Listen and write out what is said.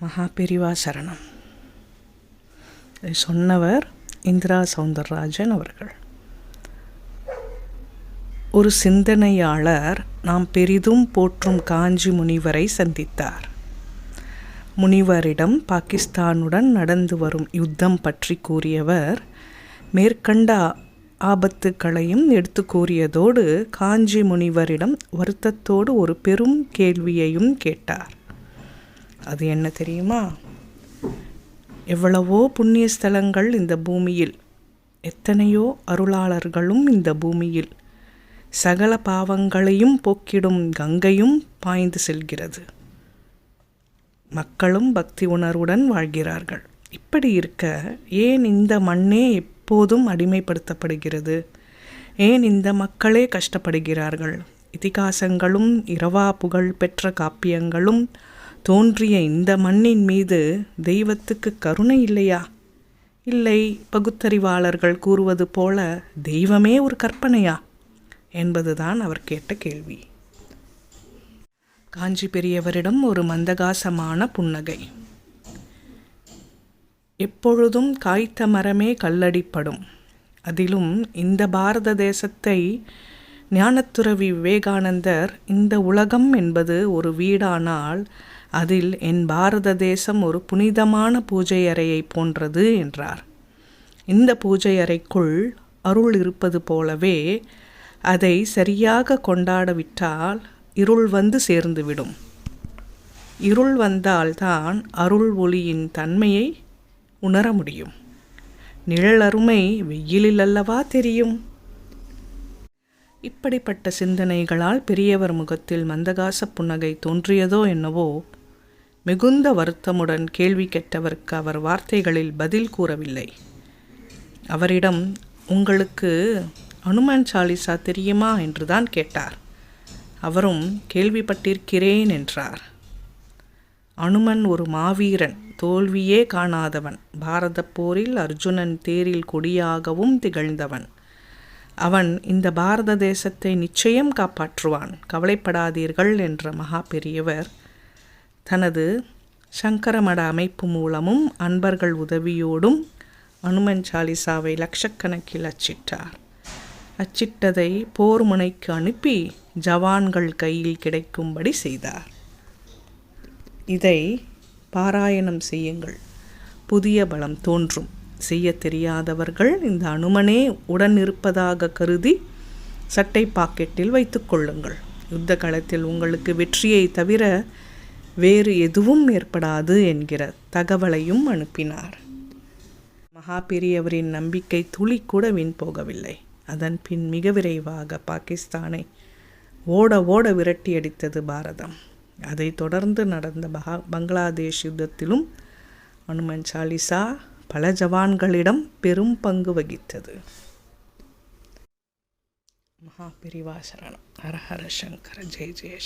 மகாபெரிவா சரணம். இதை சொன்னவர் இந்திரா சவுந்தரராஜன் அவர்கள். ஒரு சிந்தனையாளர் நாம் பெரிதும் போற்றும் காஞ்சி முனிவரை சந்தித்தார். முனிவரிடம் பாகிஸ்தானுடன் நடந்து வரும் யுத்தம் பற்றி கூறியவர் மேற்கண்ட ஆபத்துக்களையும் எடுத்து கூறியதோடு காஞ்சி முனிவரிடம் வருத்தத்தோடு ஒரு பெரும் கேள்வியையும் கேட்டார். அது என்ன தெரியுமா? எவ்வளவோ புண்ணிய ஸ்தலங்கள் இந்த பூமியில். எத்தனையோ அருளாளர்களும் இந்த பூமியில். சகல பாவங்களையும் போக்கிடும் கங்கையும் பாய்ந்து செல்கிறது. மக்களும் பக்தி உணர்வுடன் வாழ்கிறார்கள். இப்படி இருக்க ஏன் இந்த மண்ணே எப்போதும் அடிமைப்படுத்தப்படுகிறது? ஏன் இந்த மக்களே கஷ்டப்படுகிறார்கள்? இதிகாசங்களும் இரவா புகழ் பெற்ற காப்பியங்களும் தோன்றிய இந்த மண்ணின் மீது தெய்வத்துக்கு கருணை இல்லையா? இல்லை பகுத்தறிவாளர்கள் கூறுவது போல தெய்வமே ஒரு கற்பனையா? என்பதுதான் அவர் கேட்ட கேள்வி. காஞ்சி பெரியவரிடம் ஒரு மந்தகாசமான புன்னகை. எப்பொழுதும் காய்த்த மரமே கல்லடிப்படும். அதிலும் இந்த பாரத தேசத்தை ஞானத்துறவி விவேகானந்தர் இந்த உலகம் என்பது ஒரு வீடானால் அதில் என் பாரத தேசம் ஒரு புனிதமான பூஜை அறையை போன்றது என்றார். இந்த பூஜை அறைக்குள் அருள் இருப்பது போலவே அதை சரியாக கொண்டாடவிட்டால் இருள் வந்து சேர்ந்துவிடும். இருள் வந்தால்தான் அருள் ஒளியின் தன்மையை உணர முடியும். நிழல் அருமை வெயிலில் அல்லவா தெரியும்? இப்படிப்பட்ட சிந்தனைகளால் பெரியவர் முகத்தில் மந்தகாச புன்னகை தோன்றியதோ என்னவோ மிகுந்த வருத்தமுடன் கேள்வி கேட்டவருக்கு அவர் வார்த்தைகளில் பதில் கூறவில்லை. அவரிடம் உங்களுக்கு அனுமான் சாலிசா தெரியுமா? என்றுதான் கேட்டார். அவரும் கேள்விப்பட்டிருக்கிறேன் என்றார். அனுமன் ஒரு மாவீரன் தோல்வியே காணாதவன் பாரத போரில் அர்ஜுனன் தேரில் கொடியாகவும் திகழ்ந்தவன். அவன் இந்த பாரத தேசத்தை நிச்சயம் காப்பாற்றுவான் கவலைப்படாதீர்கள் என்ற மகா பெரியவர் தனது சங்கரமட அமைப்பு மூலமும் அன்பர்கள் உதவியோடும் அனுமன் சாலிசாவை லட்சக்கணக்கில் அச்சிட்டார். அச்சிட்டதை போர் முனைக்கு அனுப்பி ஜவான்கள் கையில் கிடைக்கும்படி செய்தார். இதை பாராயணம் செய்யுங்கள். புதிய பலம் தோன்றும். செய்ய தெரியாதவர்கள் இந்த அனுமனே உடன் இருப்பதாக கருதி சட்டை பாக்கெட்டில் வைத்துக்கொள்ளுங்கள் யுத்த களத்தில் உங்களுக்கு வெற்றியை தவிர வேறு எதுவும் ஏற்படாது என்கிற தகவலையும் அனுப்பினார். மகாபெரியவரின் நம்பிக்கை துளி கூட வீண் போகவில்லை. அதன் பின் மிக விரைவாக பாகிஸ்தானை ஓட ஓட விரட்டி அடித்தது பாரதம். அதைத் தொடர்ந்து நடந்த பகா பங்களாதேஷ் யுத்தத்திலும் அனுமன் சாலிசா பல ஜவான்களிடம் பெரும் பங்கு வகித்தது. மகா சரணம் ஹர ஹர சங்கர ஜெய் ஜெய